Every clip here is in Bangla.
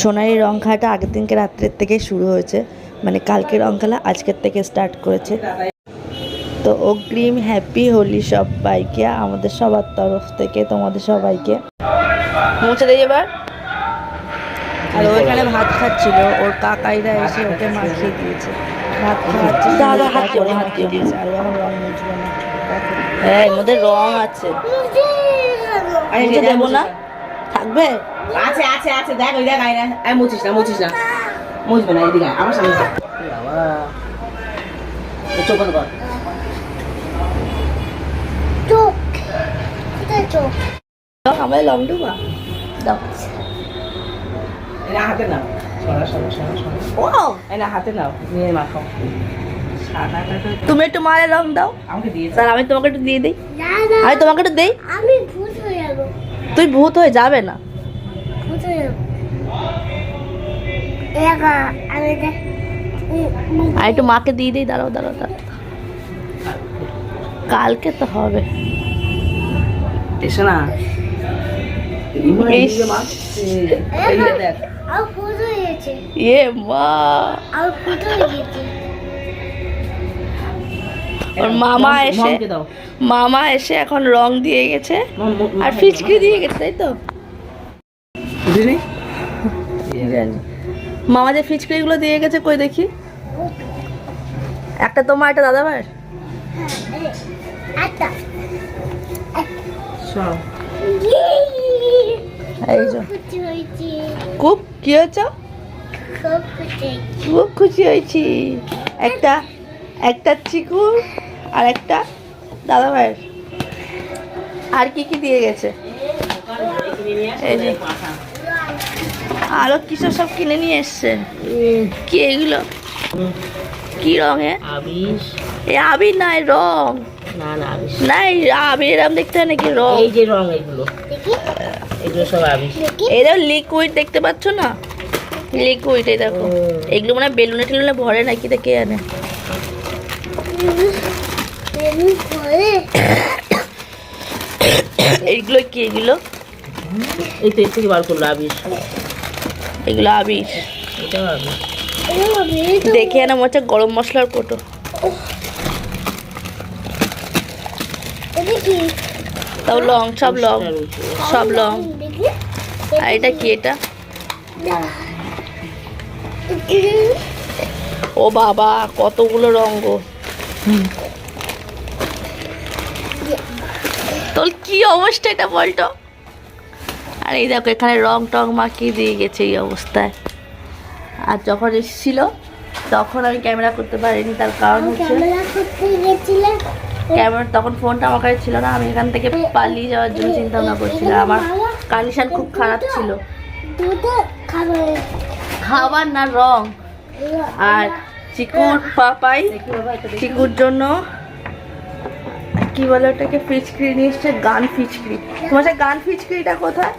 সোনালি রং খেলাটা আগের দিনকে রাত্রের থেকে শুরু হয়েছে। মানে কালকে রং খেলা আজকের থেকে স্টার্ট করেছে। তো অগ্রিম হ্যাপি হোলি সবাইকে আমাদের সবার তরফ থেকে তোমাদের সবাইকে। পৌঁছে দেয় এবার। আর ওইখানে ভাত খাচ্ছিল ওর কাকাইরা এসে ওকে মাখিয়ে দিয়েছে। ভাত খাওয়াচ্ছে। দাদা হাত করে মাখিয়ে দিয়েছে আর এখন রং মুছবে না। হ্যাঁ এর মধ্যে রং আছে। আমি দেবো না? থাকবে? আছে আছে আছে দেখ ওই দেখ আয়না আর মুছিস না মুছিস না। মুছবে না এদিকে আমার সামনে চোখ বন্ধ কর। চোখ চোখ? আমায় লং দাও। হাতে নাও। সরা সরা সরা সরা। ও হাতে নাও নিয়ে মাখো। তুমি একটু মারে রং দাও। আমাকে স্যার আমি তোমাকে একটু দিয়ে দিই। আমি তোমাকে একটু দেই। আমি ভূত হয়ে যাব। তুই ভূত হয়ে যাবে না ভূত হয়ে যাব একা আমি দেখ আর একটু মাকে দিয়ে দিই দাঁড়াও দাঁড়াও দাঁড়াও। কালকে তো হবে। এসো না। হয়ে ইয়ে মা হয়ে ওর মামা এসে দাও। মামা এসে এখন রং দিয়ে গেছে। আর ফিচকি দিয়ে গেছে তাই তো? মামা যে ফিচকিগুলো দিয়ে গেছে কই দেখি? একটা তোমার একটা দাদা ভাই এই যে। খুব কি হয়েছে? খুব খুব খুশি হয়েছি। একটা একটা চিকুর আর একটা দাদা ভাইয়ের আর কি কি দিয়ে গেছে? এই যে। আরও কিছু সব কিনে নিয়ে এসছে? কি এগুলো? কি রঙে আবিস এ আবির রং। না না নাই আবির এরম দেখতে হয় নাকি রং? এই যে রং এগুলো। এগুলো সব লিকুইড দেখতে পাচ্ছ না? লিকুইড এই দেখো। এগুলো মানে বেলুনে টেলুনে ভরে নাকি আনে এইগুলো কি এগুলো? এই তো এর থেকে বার করল আবিস এগুলো আবির। দেখে মনে হচ্ছে গরম মশলার কোটো। তাও লং, সব লং সব লং। আর এটা কি এটা? ও বাবা, কতগুলো রঙ তোর কি অবস্থা এটা বলতো? আর এই দেখো এখানে রং টং মাখিয়ে দিয়ে গেছে এই অবস্থায়। আর যখন এসেছিল তখন আমি ক্যামেরা করতে পারিনি তার কারণ হচ্ছে ক্যামেরা তখন ফোনটা আমার কাছে ছিল না আমি এখান থেকে পালিয়ে যাওয়ার জন্য চিন্তা ভাবনা করছিলাম। আমার কন্ডিশন খুব খারাপ ছিল। খাবার না রং? আর চিকুর পাপাই চিকুর জন্য কি বলে ওটাকে ফিচক্রি নিয়ে এসছে গান ফিচক্রি তোমার গান ফিচক্রিটা কোথায়?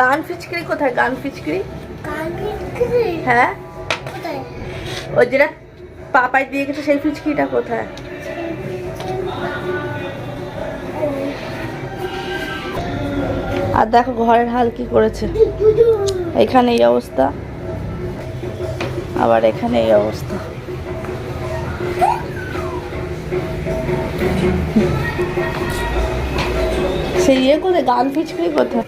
গান ফিচক্রি কোথায়? গান ফিচক্রি? হ্যাঁ? ওই যেটা পাপাই দিয়ে গেছে, সেই ফিচক্রিটা কোথায়? আর দেখো ঘরের হাল কি করেছে। এখানে এই অবস্থা, আবার এখানে এই অবস্থা। সেই ইয়ে কোথায় গান ফিচকরি কোথায়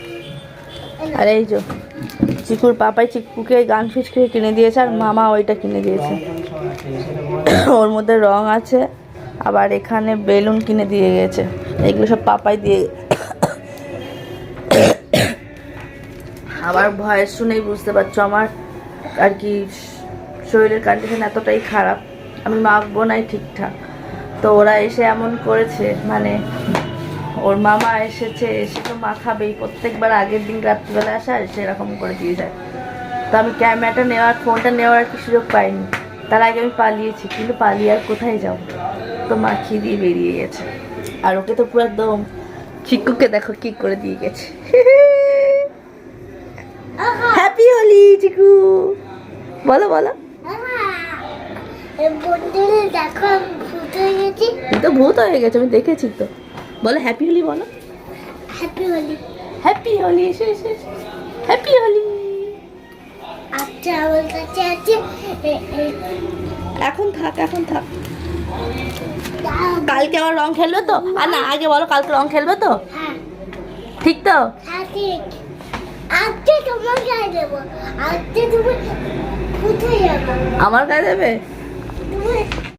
আর এই যে, চিকুর পাপাই চিকুকে গান ফিচকরি কিনে দিয়েছে আর মামা ওইটা কিনে দিয়েছে। ওর মধ্যে রং আছে, আবার এখানে বেলুন কিনে দিয়ে গেছে। এগুলো সব পাপাই দিয়ে আবার ভয়েস শুনেই বুঝতে পারছ আমার আর কি শরীরের কন্ডিশন এতটাই খারাপ। আমি মাখবো নাই ঠিকঠাক। তো ওরা এসে এমন করেছে মানে ওর মামা এসেছে এসে তো মা খাবেই। প্রত্যেকবার আগের দিন রাত্রিবেলা আসা এসে এরকম করে দিয়ে যায়। তো আমি ক্যামেরাটা নেওয়ার ফোনটা নেওয়ার আর কি সুযোগ পাইনি। তার আগে আমি পালিয়েছি কিন্তু পালিয়ে আর কোথায় যাব? তো মাখিয়ে দিয়ে বেরিয়ে গেছে। আর ওকে তো পুরো একদম চিকুকে দেখো কি করে দিয়ে গেছে। হ্যাপি হোলি চিকু। বলো বলো। দেখো ভূত হয়ে গেছি। তো ভূত হয়ে গেছে আমি দেখেছি তো। বলো হ্যাপি হোলি বলো। হ্যাপি হোলি হ্যাপি হোলি এসে এসে হ্যাপি হোলি আচ্ছা আমার কাছে আছে এ- এ- এখন থাক এখন থাক। কালকে আবার রং খেলবে তো? আর না আগে বলো কালকে রং খেলবে তো? হ্যাঁ। ঠিক তো? হ্যাঁ আজকে তোমার গায়ে দেবো। আজকে তুমি কোথায় যাব। আমার কাছে দেবে?